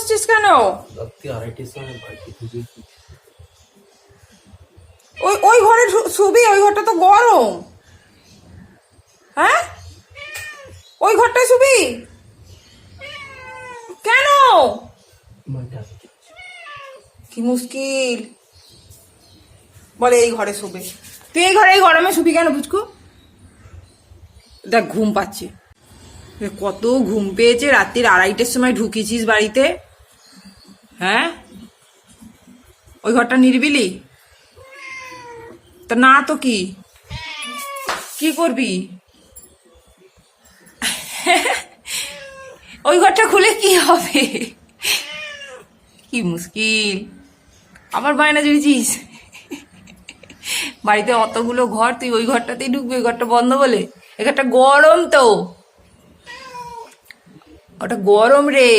বসছিস কেন? ওই ওই ঘরে শুবি ওই ঘরটা তো গরম। হ্যাঁ? ওই ঘরটায় শুবি? কেন? কি মুশকিল। বলে এই ঘরে শুবে। তুই এই ঘরে এই গরমে শুবি কেন বুঝকু? দেখ ঘুম পাচ্ছে। কত ঘুম পেয়েছে। রাত্রির আড়াইটের সময় ঢুকেছিস বাড়িতে। হ্যাঁ? ওই ঘরটা নির্বিলি? তা না তো কি? কি করবি? ওই ঘরটা খুলে কি হবে? কি মুশকিল। আবার বায়না জুড়েছিস? বাড়িতে অতগুলো ঘর, তুই ওই ঘরটাতেই ঢুকবি, ওই ঘরটা বন্ধ বলে? এ ঘরটা গরম তো। ওটা গরম রে।